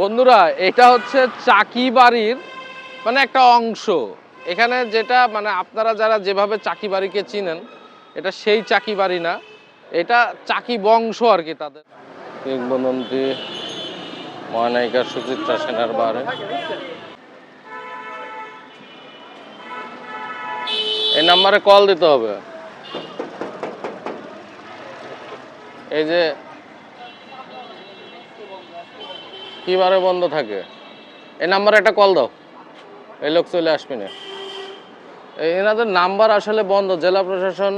বন্ধুরা, এটা হচ্ছে চাকি বাড়ির মানে একটা অংশ। এখানে যেটা মানে আপনারা যারা যেভাবে চাকি বাড়িকে চিনেন, এটা সেই চাকি বাড়ি না, এটা চাকি বংশ আর কি তাদের। কিংবদন্তি মহানায়িকা সুচিত্রা সেনার বাড়ি। এই নাম্বারে কল দিতে হবে। এই যে কিবারে বন্ধ থাকে। এই নাম্বারে একটা কল দাও। এই লোক চলে আসবে না। এনাদের নাম্বার আসলে বন্ধ। জেলা প্রশাসন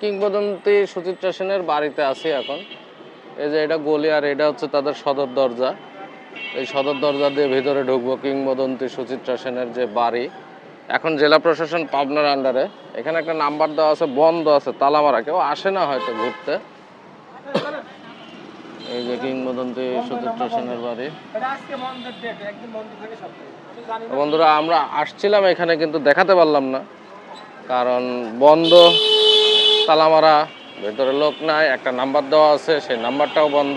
কিংবদন্তি সুচিত্রা সেনের বাড়িতে আছি এখন। এই যে এটা গলি আর এটা হচ্ছে তাদের সদর দরজা। এই সদর দরজা দিয়ে ভিতরে ঢুকবো কিংবদন্তি সুচিত্রা সেনের যে বাড়ি। এখন জেলা প্রশাসন পাবনার আন্ডারে এখানে একটা নাম্বার দেওয়া আছে, বন্ধ আছে, তালা মারা। কেউ আসে না হয়তো ঘুরতে। এই যে কিংবদন্তি সুদূর সেনের বাড়ি। বন্ধুরা আমরা আসছিলাম এখানে কিন্তু দেখাতে পারলাম না। কারণ বন্ধ তালামারা ভেতরে লোক নাই একটা নাম্বার দেওয়া আছে সেই নাম্বারটাও বন্ধ।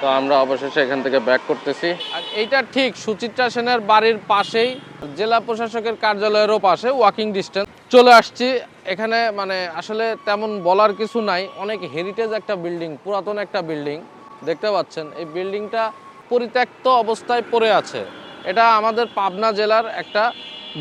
তো আমরা অবশেষে এখান থেকে ব্যাক করতেছি। আর এইটা ঠিক, সুচিত্রা সেনের বাড়ির পাশেই, জেলা প্রশাসকের কার্যালয়েরও পাশে ওয়াকিং ডিস্টেন্স চলে আসছি, এখানে মানে আসলে তেমন বলার কিছু নাই। অনেক হেরিটেজ একটা বিল্ডিং পুরাতন একটা বিল্ডিং দেখতে পাচ্ছেন, এই বিল্ডিংটা পরিত্যক্ত অবস্থায় পড়ে আছে। এটা আমাদের পাবনা জেলার একটা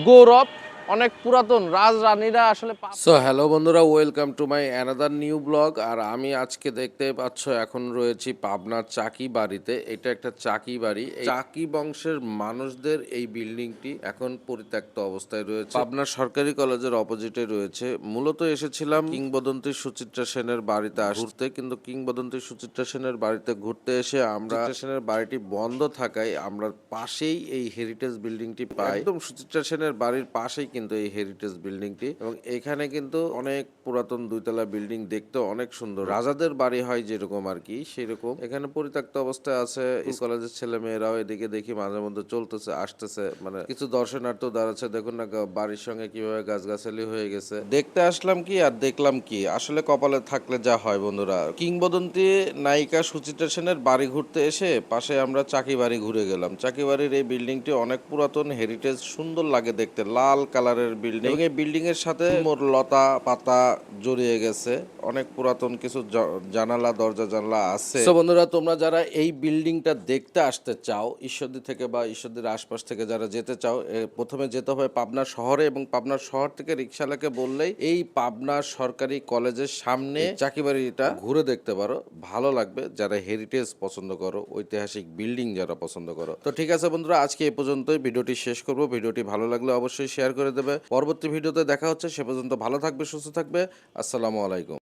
গৌরব। অনেক পুরাতন রাজরানীরা আসলে সো হ্যালো বন্ধুরা welcome to my another new blog আর আমি আজকে দেখতে পাচ্ছ, এখন রয়েছি পাবনার চাকি বাড়িতে এটা একটা চাকি বাড়ি চাকি বংশের মানুষদের এই বিল্ডিংটি এখন পরিত্যক্ত অবস্থায় রয়েছে। পাবনার সরকারি কলেজের অপোজিটে রয়েছে। মূলত এসেছিলাম কিংবদন্তি সুচিত্রা সেনের বাড়িতে ঘুরতে। কিন্তু কিংবদন্তি সুচিত্রা সেনের বাড়িতে ঘুরতে এসে আমরা সেনের বাড়িটি বন্ধ থাকায় আমরা পাশেই এই হেরিটেজ বিল্ডিংটি পাই। একদম সুচিত্রা সেনের বাড়ির পাশেই কিন্তু এই হেরিটেজ বিল্ডিংটি এবং এখানে কিন্তু অনেক পুরাতন দুইতলা বিল্ডিং দেখতে অনেক সুন্দর। রাজাদের বাড়ি হয় যেরকম আর কি সেরকম। এখানে পরিত্যক্ত অবস্থায় আছে কলেজের ছেলে মেয়েরাও এদিকে দেখি মাঝে মধ্যে চলতেছে আসতেছে। মানে কিছু দর্শনার্থী দাঁড়াচ্ছে দেখুন না বাড়ির সঙ্গে কীভাবে গাছগাছালি হয়ে গেছে। দেখতে আসলাম কি আর দেখলাম কি? আসলে কপালে থাকলে যা হয় বন্ধুরা। কিংবদন্তি নায়িকা সুচিত্রা সেনের বাড়ি ঘুরতে এসে পাশে আমরা চাকি বাড়ি ঘুরে গেলাম। চাকি বাড়ির এই বিল্ডিংটি অনেক পুরাতন হেরিটেজ সুন্দর লাগে দেখতে। লাল কালারের বিল্ডিং এবং এই বিল্ডিং এর সাথে মোর লতা পাতা জড়িয়ে গেছে। অনেক পুরাতন কিছু জানালা দরজা জানালা আছে। তো বন্ধুরা তোমরা যারা এই বিল্ডিংটা দেখতে আসতে চাও ঈশ্বরদী থেকে বা ঈশ্বরদীর আশপাশ থেকে যারা যেতে চাও প্রথমে যেতে হবে পাবনা শহরে এবং পাবনা শহর থেকে রিক্সালাকে বললেই এই পাবনা সরকারি কলেজের সামনে চাকিবাড়িটা ঘুরে দেখতে পারো। ভালো লাগবে। যারা হেরিটেজ পছন্দ করো ঐতিহাসিক বিল্ডিং যারা পছন্দ করো। তো ঠিক আছে বন্ধুরা আজকে এই পর্যন্তই। ভিডিওটি শেষ করব। ভিডিওটি ভালো লাগলে অবশ্যই শেয়ার করে দেবে। পরবর্তী ভিডিওতে দেখা হচ্ছে সে পর্যন্ত ভালো থাকবে সুস্থ থাকবে। আসসালামু আলাইকুম।